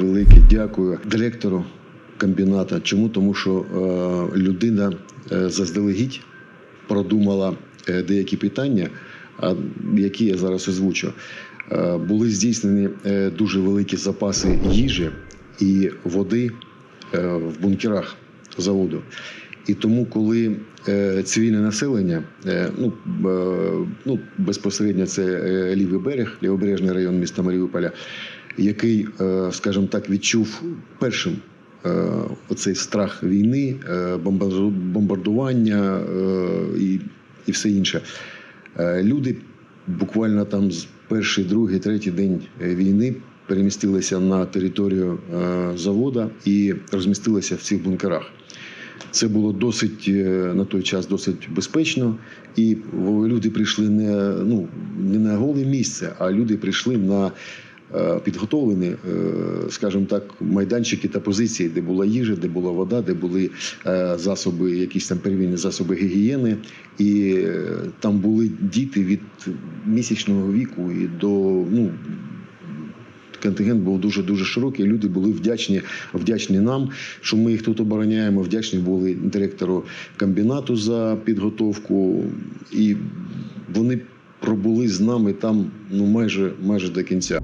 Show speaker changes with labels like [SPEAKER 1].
[SPEAKER 1] велике дякую директору комбіната. Чому? Тому що е, людина е, заздалегідь продумала е, деякі питання, які я зараз озвучу. Були здійснені дуже великі запаси їжі і води в бункерах заводу. І тому, коли цивільне населення, ну, ну безпосередньо це лівий берег, лівобережний район міста Маріуполя, який, е, скажімо так, відчув першим е, оцей страх війни, е, бомбардування і, і все інше. Люди буквально там з перший, другий, третій день війни перемістилися на територію завода і розмістилися в цих бункерах. Це було досить на той час досить безпечно, і люди прийшли не, ну, не на голе місце, а люди прийшли на підготовлені, е, скажімо так, майданчики та позиції, де була їжа, де була вода, де були е, засоби, якісь там первинні засоби гігієни. І е, там були діти від місячного віку і до ну. Контингент був дуже дуже широкий. Люди були вдячні, вдячні нам, що ми їх тут обороняємо. Вдячні були директору комбінату за підготовку, і вони пробули з нами там ну майже майже до кінця.